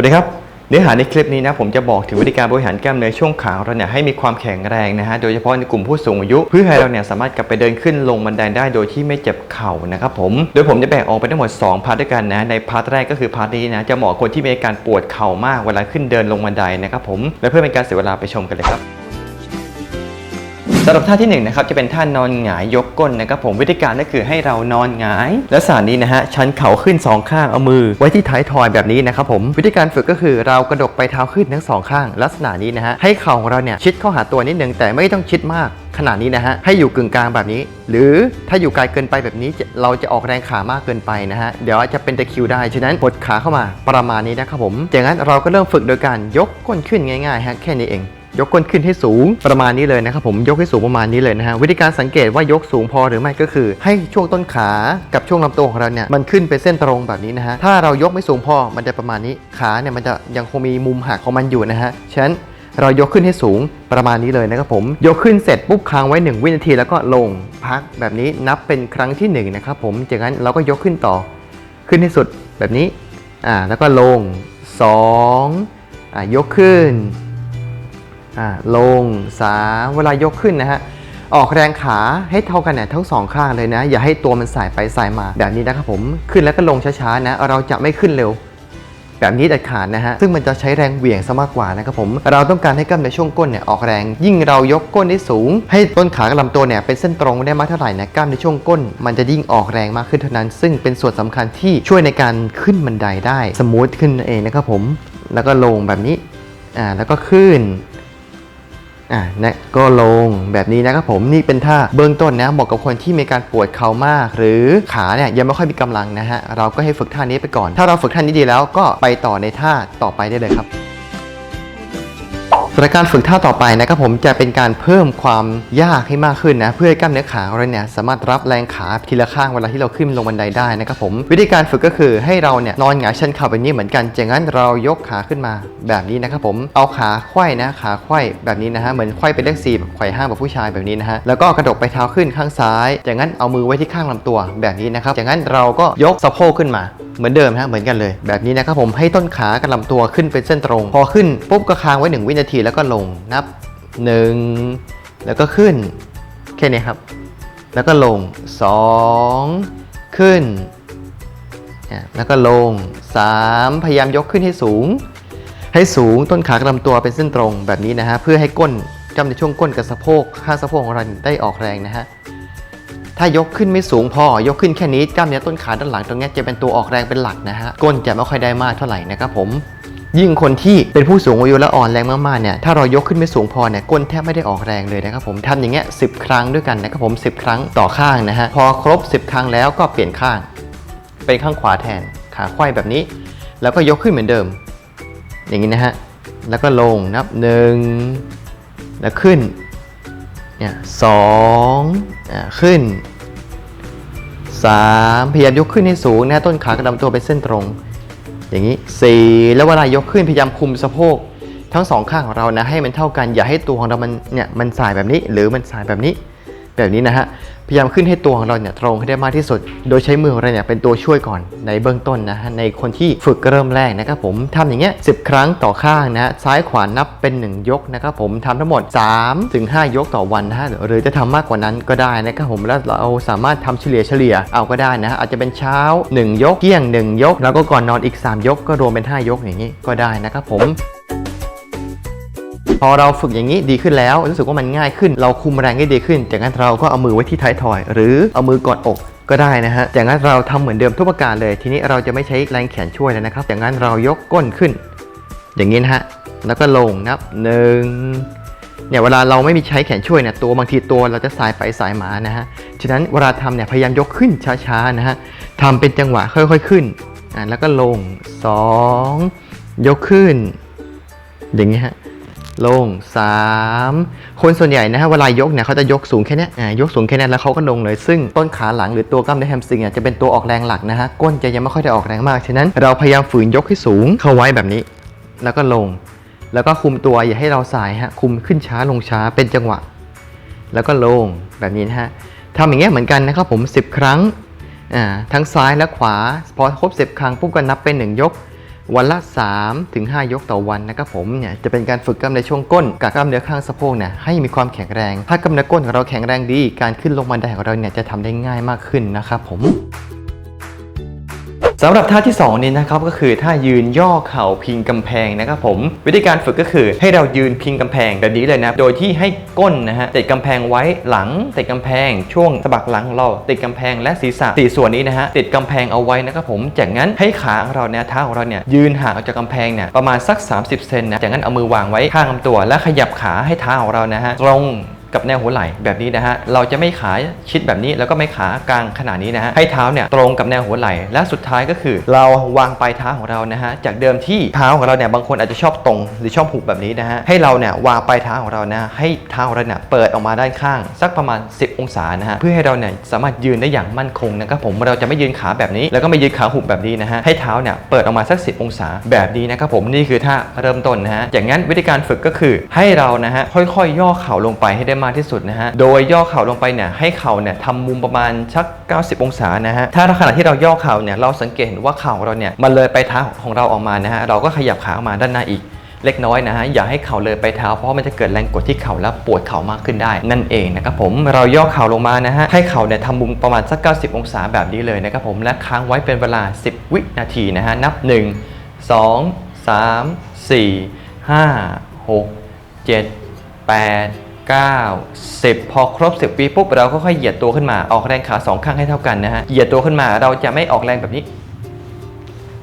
วัสดีครับ เนื้อหาในคลิปนี้นะผมจะบอกถึงวิธีการบริหารกล้ามเนื้อช่วงขาของเราเนี่ยให้มีความแข็งแรงนะฮะโดยเฉพาะในกลุ่มผู้สูงอายุ เพื่อให้เราเนี่ยสามารถกลับไปเดินขึ้นลงบันไดได้โดยที่ไม่เจ็บเข่านะครับผมโดยผมจะแบ่งออกเป็นทั้งหมด 2 พาร์ทด้วยกันนะในพาร์ทแรกก็คือพาร์ทนี้นะจะเหมาะคนที่มีอาการปวดเข่ามากเวลาขึ้นเดินลงบันไดนะครับผมและเพื่อเป็นการเสียเวลาไปชมกันเลยครับ สำหรับท่าที่1นงนะครับจะเป็นท่านอนหงายยกก้นนะครับผมวิธีการก็คือให้เรานอนหงาย และสานนี้นะฮะชันเข่าขึ้นสองข้างเอามือ ไว้ที่ท้ายทอยแบบนี้นะครับผมวิธีการฝึกก็คือเรากระดกไปเท้าขึ้นทั้งสองข้าง ลักษณะนี้นะฮะให้เข่าของเราเนี่ยชิดเข้าหาตัวนิดนึงแต่ไม่ต้องชิดมากขนาดนี้นะฮะให้อยู่กึ่งกลางแบบนี้ หรือถ้าอยู่ไกลเกินไปแบบนี้เราจะออกแรงขามากเกินไปนะฮะเดี๋ยวอาจจะเป็นตะคิวได้ฉะนั้นกดขาเข้ามาประมาณนี้นะครับผมจากนั้นเราก็เริ่มฝึกโดยการยกก้นขึ้นง่ายๆฮะแค่นี้เอง ยกก้นขึ้นให้สูงประมาณนี้เลยนะครับผมยกให้สูงประมาณนี้เลยนะฮะวิธีการสังเกตว่ายกสูงพอหรือไม่ก็คือ ให้ช่วงต้นขากับช่วงลำตัวของเราเนี่ยมันขึ้นเป็นเส้นตรงแบบนี้นะฮะถ้าเรายกไม่สูงพอมันจะประมาณนี้ขาเนี่ยมันจะยังคงมีมุมหักของมันอยู่นะฮะฉะนั้นเรายกขึ้นให้สูงประมาณนี้เลยนะครับผม ยกขึ้นเสร็จปุ๊บค้างไว้ 1 วินาทีแล้วก็ลงพักแบบนี้นับเป็นครั้งที่1นะครับผมจากนั้นเราก็ยกขึ้นต่อขึ้นให้สุดแบบนี้อ่าแล้วก็ลง2อ่ายกขึ้น ลงสาเวลายกขึ้นนะฮะออกแรงขาให้เท่ากันเนี่ยทั้งสองข้างเลยนะ อย่าให้ตัวมันสายไปสายมาแบบนี้นะครับผมขึ้นแล้วก็ลงช้าๆนะ เราจะไม่ขึ้นเร็ว แบบนี้เด็ดขาดนะฮะซึ่งมันจะใช้แรงเหวี่ยงซะมากกว่านะครับผมเราต้องการให้กล้ามเนื้อช่วงก้นเนี่ยออกแรง ยิ่งเรายกก้นได้สูง ให้ต้นขากับลำตัวเนี่ยเป็นเส้นตรงได้มากเท่าไหร่นะกล้ามเนื้อช่วงก้น มันจะยิ่งออกแรงมากขึ้นเท่านั้น ซึ่งเป็นส่วนสำคัญที่ช่วยในการขึ้นบันไดได้สมูทขึ้นนั่นเองนะครับผมแล้วก็ลงแบบนี้อ่าแล้วก็ขึ้น อะนะก็ลงแบบนี้นะครับผมนี่เป็นท่าเบื้องต้นนะเหมาะกับคนที่มีการปวดเข่ามาก หรือขาเนี่ยยังไม่ค่อยมีกำลังนะฮะเราก็ให้ฝึกท่านี้ไปก่อน ถ้าเราฝึกท่านี้ดีแล้วก็ไปต่อในท่าต่อไปได้เลยครับ สำหรับการฝึกท่าต่อไปนะครับผมจะเป็นการเพิ่มความยากให้มากขึ้นนะเพื่อให้กล้ามเนื้อขาของเราเนี่ยสามารถรับแรงขาทีละข้างเวลาที่เราขึ้นลงบันไดได้นะครับผมวิธีการฝึกก็คือให้เราเนี่ยนอนหงายชันเข่าแบบนี้เหมือนกันจากนั้นเรายกขาขึ้นมาแบบนี้นะครับผมเอาขาไขว้นะขาไขว้แบบนี้นะฮะเหมือนไขว้เป็นเลขสี่แบบไขว่ห้างแบบผู้ชายแบบนี้นะฮะแล้วก็กระดกไปเท้าขึ้นข้างซ้ายจากนั้นเอามือไว้ที่ข้างลำตัวแบบนี้นะครับจากนั้นเราก็ยกสะโพกขึ้นมา เหมือนเดิมนะฮะเหมือนกันเลย แบบนี้นะครับผมให้ต้นขากับลำตัวขึ้นเป็นเส้นตรง พอขึ้นปุ๊บก็ค้างไว้ 1 วินาทีแล้วก็ลงนับ 1 แล้วก็ขึ้น แค่นี้ครับ แล้วก็ลง 2 ขึ้น แล้วก็ลง 3 พยายามยกขึ้นให้สูง ให้สูงต้นขากับลำตัวเป็นเส้นตรงแบบนี้นะฮะเพื่อให้ก้นกล้ามในช่วงก้นกับสะโพกข้างสะโพกของเราได้ออกแรงนะฮะ ถ้ายกขึ้นไม่สูงพอยกขึ้นแค่นี้กล้ามเนื้อต้นขาด้านหลังตรงนี้จะเป็นตัวออกแรงเป็นหลักนะฮะก้นจะไม่ค่อยได้มากเท่าไหร่นะครับผมยิ่งคนที่เป็นผู้สูงอายุและอ่อนแรงมากๆเนี่ยถ้าเรายกขึ้นไม่สูงพอเนี่ยก้นแทบไม่ได้ออกแรงเลยนะครับผมทำอย่างเงี้ยสิครั้งด้วยกันนะครับผม10 ครั้งต่อข้างนะฮะพอครบ 10 ครั้งแล้วก็เปลี่ยนข้าง เป็นข้างขวาแทนขาไขว้แบบนี้ แล้วก็ยกขึ้นเหมือนเดิม อย่างนี้นะฮะแล้วก็ลงนับหนึ่งแล้วขึ้น เนี่ยสองอ่าขึ้น 3 พยายามยกขึ้นให้สูงนะต้นขากระดำตัวเป็นเส้นตรง อย่างนี้ 4 แล้วเวลายกขึ้นพยายามคุมสะโพกทั้งสองข้างของเรานะให้มันเท่ากันอย่าให้ตัวของเรามันเนี่ยมันสายแบบนี้ หรือมันสายแบบนี้แบบนี้นะฮะ พยายามขึ้นให้ตัวของเราเนี่ยตรงให้ได้มากที่สุด โดยใช้มือของเราเนี่ยเป็นตัวช่วยก่อนในเบื้องต้นนะฮะในคนที่ฝึกเริ่มแรกนะครับผมทำอย่างเงี้ย10ครั้งต่อข้างนะฮะซ้ายขวานับเป็น 1 ยกนะครับผมทำทั้งหมด 3 ถึง 5 ยกต่อวันนะฮะหรือจะทำมากกว่านั้นก็ได้นะครับผมแล้วเราสามารถทำเฉลี่ยเฉลี่ยเอาก็ได้นะฮะอาจจะเป็นเช้า 1 ยกเที่ยง 1 ยก แล้วก็ก่อนนอนอีก 3 ยกก็รวมเป็น 5 ยกอย่างนี้ก็ได้นะครับผม พอเราฝึกอย่างนี้ดีขึ้นแล้ว รู้สึกว่ามันง่ายขึ้น เราคุมแรงได้ดีขึ้น จากนั้นเราก็เอามือไว้ที่ท้ายทอย หรือเอามือกอดอกก็ได้นะฮะจากนั้นเราทำเหมือนเดิมทุกประการเลย ทีนี้เราจะไม่ใช้แรงแขนช่วยแล้วนะครับจากนั้นเรายกก้นขึ้น อย่างนี้นะฮะแล้วก็ลงนับหนึ่งเนี่ยเวลาเราไม่มีใช้แขนช่วยเนี่ยตัวบางทีตัวเราจะสายไปสายมานะฮะ ฉะนั้นเวลาทำเนี่ยพยายามยกขึ้นช้าๆนะฮะทำเป็นจังหวะค่อยๆขึ้นอ่าแล้วก็ลงสองยกขึ้น อย่างนี้ฮะ ลง 3 คนส่วนใหญ่นะฮะเวลายกเนี่ยเขาจะยกสูงแค่นี้ยอ่ายกสูงแค่นี้แล้วเขาก็ลงเลย ซึ่งต้นขาหลังหรือตัวกล้ามเนื้อแฮมสตริงอะจะเป็นตัวออกแรงหลักนะฮะก้นจะยังไม่ค่อยได้ออกแรงมากฉะนั้นเราพยายามฝืนยกให้สูงเข้าไว้แบบนี้ แล้วก็ลง แล้วก็คุมตัวอย่าให้เราสายฮะคุมขึ้นช้าลงช้าเป็นจังหวะ แล้วก็ลงแบบนี้นะฮะทำอย่างเงี้ยเหมือนกันนะครับผม 10 ครั้งอ่าทั้งซ้ายและขวาพอครบ 10 ครั้งปุ๊บก็นับเป็น1ยก วันละ 3 ถึง 5 ยกต่อวันนะครับผมเนี่ยจะเป็นการฝึกกล้ามเนื้อช่วงก้นกับกล้ามเนื้อข้างสะโพกเนี่ยให้มีความแข็งแรง ถ้ากล้ามเนื้อก้นของเราแข็งแรงดี การขึ้นลงบันไดของเราเนี่ยจะทำได้ง่ายมากขึ้นนะครับผม สำหรับท่าที่2นี้นะครับก็คือท่ายืนย่อเข่าพิงกำแพงนะครับผม วิธีการฝึกก็คือให้เรายืนพิงกำแพงแบบนี้เลยนะโดยที่ให้ก้นนะฮะติดกำแพงไว้หลังติดกำแพงช่วงสะบักหลังเราติดกำแพงและศีรษะสี่ส่วนนี้นะฮะติดกำแพงเอาไว้นะครับผม จากนั้นให้ขาของเราเนี่ยเท้าของเราเนี่ยยืนห่างออกจากกำแพงเนี่ยประมาณสัก 30 เซนนะจากนั้นเอามือวางไว้ข้างลำตัว และขยับขาให้เท้าของเรานะฮะตรง กับแนวหัวไหล่แบบนี้นะฮะ เราจะไม่ขาชิดแบบนี้แล้วก็ไม่ขากลางขนาดนี้นะฮะ ให้เท้าเนี่ยตรงกับแนวหัวไหล่ และสุดท้ายก็คือ เราวางปลายเท้าของเรานะฮะ จากเดิมที่เท้าของเราเนี่ยบางคนอาจจะชอบตรงหรือชอบหุบแบบนี้นะฮะ ให้เราเนี่ยวางปลายเท้าของเรานะ ให้เท้าของเราเนี่ยเปิดออกมาด้านข้าง สักประมาณ 10 องศานะฮะ เพื่อให้เราเนี่ยสามารถยืนได้อย่างมั่นคงนะครับผม เราจะไม่ยืนขาแบบนี้ แล้วก็ไม่ยืนขาหุบแบบนี้นะฮะ ให้เท้าเนี่ยเปิดออกมาสัก 10 องศาแบบนี้นะครับผม นี่คือท่าเริ่มต้นนะฮะจากนั้นวิธีการฝึกก็คือให้เรานะฮะค่อยๆ ย่อเข่าลงไปให้ได้มากที่สุดนะฮะ โดยย่อเข่าลงไปเนี่ยให้เข่าเนี่ยทำมุมประมาณชัก 90 องศานะฮะ ถ้าขณะที่เราย่อเข่าเนี่ยเราสังเกตเห็นว่าเข่าของเราเนี่ยมันเลยไปเท้าของเราออกมานะฮะเราก็ขยับขาออกมาด้านหน้าอีกเล็กน้อยนะฮะอย่าให้เข่าเลยไปเท้าเพราะมันจะเกิดแรงกดที่เข่าแล้วปวดเข่ามากขึ้นได้ นั่นเองนะครับผมเราย่อเข่าลงมานะฮะให้เข่าเนี่ยทำมุมประมาณสัก 90 องศาแบบนี้เลยนะครับผมและค้างไว้เป็นเวลา 10 วินาทีนะฮะนับ 1 2 3 4 5 6 7 8 9 10 พอครบ 10วิปุ๊บเราก็ค่อยเหยียดตัวขึ้นมาออกแรงขาสองข้างให้เท่ากันนะฮะเหยียดตัวขึ้นมาเราจะไม่ออกแรงแบบนี้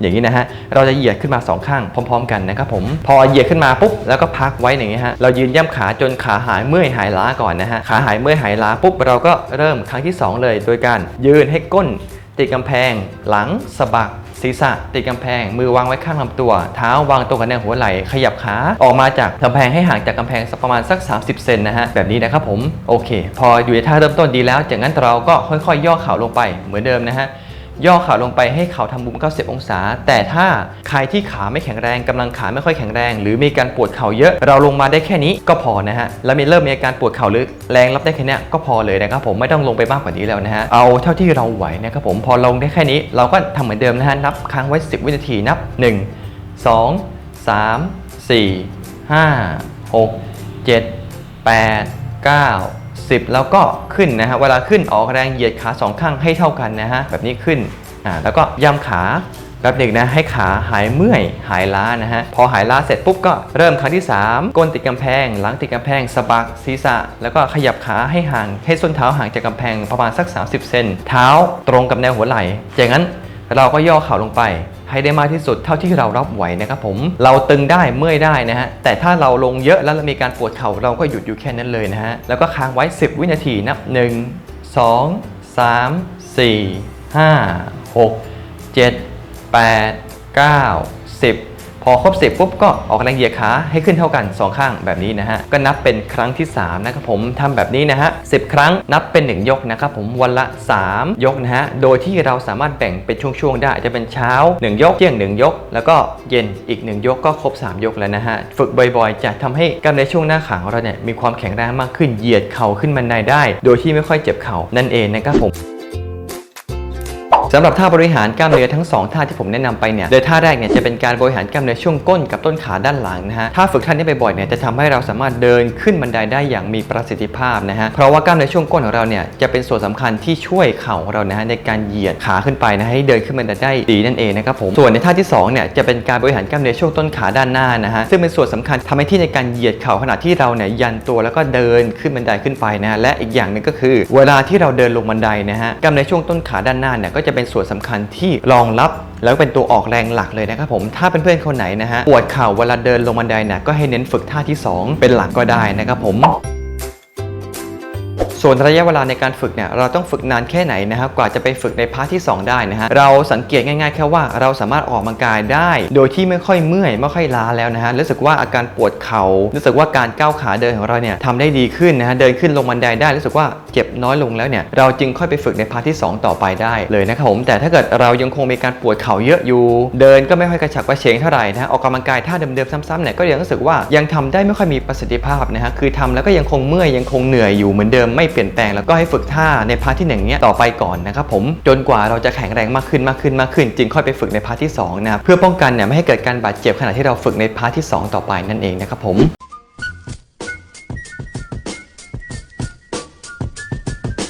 อย่างนี้นะฮะเราจะเหยียดขึ้นมาสองข้างพร้อม ๆ กันนะครับผมพอเหยียดขึ้นมาปุ๊บแล้วก็พักไว้อย่างนี้ฮะเรายืนย่ำขาจนขาหายเมื่อยหายล้าก่อนนะฮะขาหายเมื่อยหายล้าปุ๊บเราก็เริ่มครั้งที่ 2 เลย โดยการยืนให้ก้นติดกำแพง หลังสะบัก ศีรษะติดกำแพง มือวางไว้ข้างลำตัว เท้าวางตรงกับแนวหัวไหล่ขยับขาออกมาจากกำแพงให้ห่างจากกำแพงสักประมาณสัก 30 เซนนะฮะแบบนี้นะครับผมโอเค พออยู่ในท่าเริ่มต้นดีแล้วจากนั้นเราก็ค่อยๆ ย่อเข่าลงไปเหมือนเดิมนะฮะ ย่อเข่าลงไปให้เข่าทำมุม 90 องศา แต่ถ้าใครที่ขาไม่แข็งแรงกำลังขาไม่ค่อยแข็งแรง หรือมีการปวดเข่าเยอะเราลงมาได้แค่นี้ก็พอนะฮะแล้วมีเริ่มมีอาการปวดเข่าหรือแรงรับได้แค่นี้ก็พอเลยนะครับผมไม่ต้องลงไปมากกว่านี้แล้วนะฮะเอาเท่าที่เราไหวนะครับผมพอลงได้แค่นี้ เราก็ทำเหมือนเดิมนะฮะนับค้างไว้ 10 วินาทีนับ 1 2 3 4 5 6 7 8 9 10 แล้วก็ขึ้นนะฮะ เวลาขึ้นออกแรงเหยียดขาสองข้างให้เท่ากันนะฮะ แบบนี้ขึ้น อ่า แล้วก็ย่ำขาแป๊บหนึ่งนะให้ขาหายเมื่อยหายล้านะฮะ พอหายล้าเสร็จปุ๊บก็เริ่มครั้งที่ 3ก้นติดกำแพง หลังติดกำแพงสะบักศีรษะ แล้วก็ขยับขาให้ห่างให้ส้นเท้าห่างจากกำแพงประมาณสัก 30 เซนเท้าตรงกับแนวหัวไหล่จากนั้นเราก็ย่อเข่าลงไป ให้ได้มากที่สุดเท่าที่เรารับไหวนะครับผมเราตึงได้เมื่อยได้นะฮะแต่ถ้าเราลงเยอะแล้วมีการปวดเข่าเราก็หยุดอยู่แค่นั้นเลยนะฮะแล้วก็ค้างไว้ 10 วินาทีนับ 1 2 3 4 5 6 7 8 9 10 พอครบ 10ปุ๊บก็ออกแรงเหยียดขาให้ขึ้นเท่ากัน 2 ข้างแบบนี้นะฮะก็นับเป็นครั้งที่ 3 นะครับผมทำแบบนี้นะฮะ10ครั้งนับเป็น 1 ยกนะครับผมวันละ 3 ยกนะฮะโดยที่เราสามารถแบ่งเป็นช่วงๆได้จะเป็นเช้า 1 ยกเที่ยง 1 ยก แล้วก็เย็นอีก 1 ยกก็ครบ 3 ยกแล้วนะฮะฝึกบ่อยๆ จะทำให้กล้ามเนื้อช่วงหน้าขาของเราเนี่ยมีความแข็งแรงมากขึ้นเหยียดเข่าขึ้นบันไดได้ โดยที่ไม่ค่อยเจ็บเข่านั่นเองนะครับผม สำหรับท่าบริหารกล้ามเนื้อทั้ง 2 ท่าที่ผมแนะนำไปเนี่ยโดยท่าแรกเนี่ยจะเป็นการบริหารกล้ามเนื้อช่วงก้นกับต้นขาด้านหลังนะฮะถ้าฝึกท่านี้บ่อยๆเนี่ยจะทำให้เราสามารถเดินขึ้นบันไดได้อย่างมีประสิทธิภาพนะฮะเพราะว่ากล้ามเนื้อช่วงก้นของเราเนี่ยจะเป็นส่วนสำคัญที่ช่วยเข่าของเรานะฮะในการเหยียดขาขึ้นไปนะให้เดินขึ้นบันไดได้ดีนั่นเองนะครับผมส่วนในท่าที่2เนี่ยจะเป็นการบริหารกล้ามเนื้อช่วงต้นขาด้านหน้านะฮะซึ่งเป็นส่วนสำคัญทำให้ที่ในการเหยียดเข่าขณะที่เราเนี่ยยันตัวแล้วก็เดินขึ้นบันไดขึ้นไปนะและอีกอย่างนึงก็คือ เวลาที่เราเดินลงบันไดนะฮะกล้ามเนื้อช่วงต้นขาด้านหน้าเนี่ยก็จะเป็น็นส่วนสำคัญที่รองรับแล้วเป็นตัวออกแรงหลักเลยนะครับผมถ้าเป็นเพื่อนคนไหนนะฮะปวดเข่าเวลาเดินลงบันไดเนี่ยก็ให้เน้นฝึกท่าที่ 2 เป็นหลักก็ได้นะครับผม ส่วนระยะเวลาในการฝึกเนี่ยเราต้องฝึกนานแค่ไหนนะครับกว่าจะไปฝึกในพาร์ทที่ 2 ได้นะฮะเราสังเกตง่ายๆแค่ว่าเราสามารถออกกำลังกายได้ โดยที่ไม่ค่อยเมื่อยไม่ค่อยล้าแล้วนะฮะรู้สึกว่าอาการปวดเขา่ารู้สึกว่าการก้าวขาเดินของเราเนี่ยทำได้ดีขึ้นนะฮะเดินขึ้นลงบันไดได้รู้สึกว่าเจ็บน้อยลงแล้วเนี่ยเราจึงค่อยไปฝึกในพาร์ทที่ 2 ต่อไปได้เลยนะครับผมแต่ถ้าเกิดเรายังคงมีการปวดเข่าเยอะอยู่ เดินก็ไม่ค่อยกระฉับกระเฉงเท่าไหร่นะฮะออกกำลังกายท่าเดิมๆซ้ำๆเนี่ยก็ยังรู้สึกว่ายังทำได้ไม่ค่อยมีประสิทธิภาพนะฮะคือทำแล้วก็ยังคงเมื่อยยังคงเหนื่อยอยู่เหมือนเดิมไม่เปลี่ยนแปลงแล้วก็ให้ฝึกท่าในพาร์ทที่หนึ่งเนี้ยต่อไปก่อนนะครับผมจนกว่าเราจะแข็งแรงมากขึ้นมากขึ้นมากขึ้น จึงค่อยไปฝึกในพาร์ทที่สองนะเพื่อป้องกันเนี่ยไม่ให้เกิดการบาดเจ็บขณะที่เราฝึกในพาร์ทที่สองต่อไปนั่นเองนะครับผม